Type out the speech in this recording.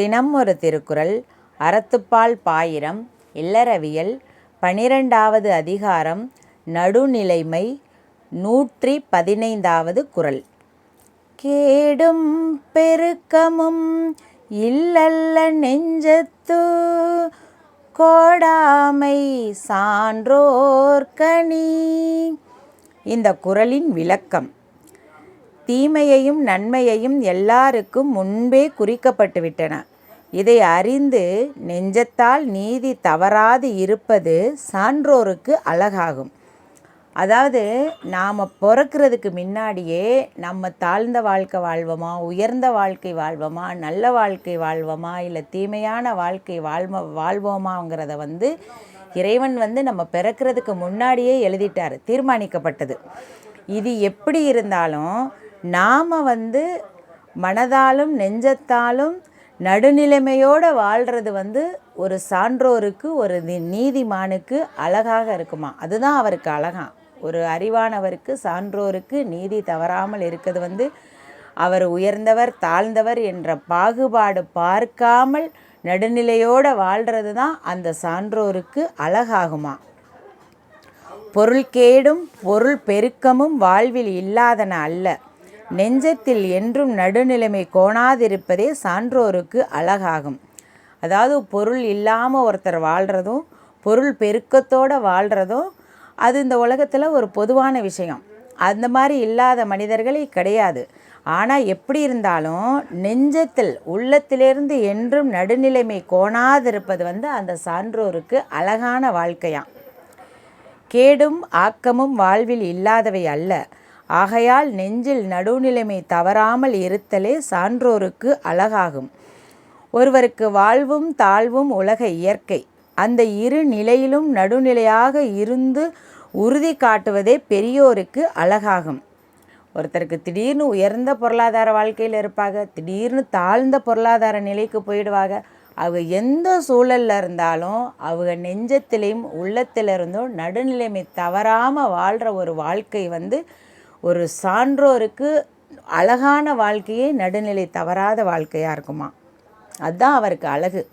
தினம் ஒரு திருக்குறள் அறத்துப்பால் பாயிரம் இல்லறவியல் பனிரெண்டாவது அதிகாரம் நடுநிலைமை நூற்றி பதினைந்தாவது குறள். கேடும் பெருக்கமும் இல்லல்ல நெஞ்சத்து கோடாமை சான்றோர்கனி இந்த குறளின் விளக்கம். தீமையையும் நன்மையையும் எல்லாருக்கும் முன்பே குறிக்கப்பட்டுவிட்டன. இதை அறிந்து நெஞ்சத்தால் நீதி தவறாது இருப்பது சான்றோருக்கு அழகாகும். அதாவது நாம் பிறக்கிறதுக்கு முன்னாடியே நம்ம தாழ்ந்த வாழ்க்கை வாழ்வோமா உயர்ந்த வாழ்க்கை வாழ்வோமா நல்ல வாழ்க்கை வாழ்வோமா இல்லை தீமையான வாழ்க்கை வாழ்ம வாழ்வோமாங்கிறத வந்து இறைவன் வந்து நம்ம பிறக்கிறதுக்கு முன்னாடியே எழுதிட்டார் தீர்மானிக்கப்பட்டது. இது எப்படி இருந்தாலும் நாம் வந்து மனதாலும் நெஞ்சத்தாலும் நடுநிலைமையோடு வாழ்கிறது வந்து ஒரு சான்றோருக்கு ஒரு நி- நீதிமானுக்கு அழகாக இருக்குமா? அதுதான் அவருக்கு அழகாம் ஒரு அறிவானவருக்கு சான்றோருக்கு நீதி தவறாமல் இருக்கிறது வந்து அவர் உயர்ந்தவர் தாழ்ந்தவர் என்ற பாகுபாடு பார்க்காமல் நடுநிலையோடு வாழ்கிறது தான் அந்த சான்றோருக்கு அழகாகுமா? பொருள் கேடும் பொருள் பெருக்கமும் வாழ்வில் இல்லாதன அல்ல. நெஞ்சத்தில் என்றும் நடுநிலைமை கோணாதிருப்பதே சான்றோருக்கு அழகாகும். அதாவது பொருள் இல்லாமல் ஒருத்தர் வாழ்கிறதும் பொருள் பெருக்கத்தோடு வாழ்கிறதும் அது இந்த உலகத்தில் ஒரு பொதுவான விஷயம். அந்த மாதிரி இல்லாத மனிதர்களே கிடையாது. ஆனால் எப்படி இருந்தாலும் நெஞ்சத்தில் உள்ளத்திலிருந்து என்றும் நடுநிலைமை கோணாதிருப்பது வந்து அந்த சான்றோருக்கு அழகான வாழ்க்கையாம். கேடும் ஆக்கமும் வாழ்வில் இல்லாதவை அல்ல. ஆகையால் நெஞ்சில் நடுநிலைமை தவறாமல் இருத்தலே சான்றோருக்கு அழகாகும். ஒருவருக்கு வாழ்வும் தாழ்வும் உலக இயற்கை. அந்த இரு நிலையிலும் நடுநிலையாக இருந்து உறுதி காட்டுவதே பெரியோருக்கு அழகாகும். ஒருத்தருக்கு திடீர்னு உயர்ந்த பொருளாதார வாழ்க்கையில் இருப்பாங்க திடீர்னு தாழ்ந்த பொருளாதார நிலைக்கு போயிடுவாங்க அவங்க எந்த சூழல்ல இருந்தாலும் அவங்க நெஞ்சத்திலையும் உள்ளத்திலிருந்தும் நடுநிலைமை தவறாமல் வாழ்கிற ஒரு வாழ்க்கை வந்து ஒரு சான்றோருக்கு அழகான வாழ்க்கையே நடுநிலை தவறாத வாழ்க்கையாக இருக்குமா? அதுதான் அவருக்கு அழகு.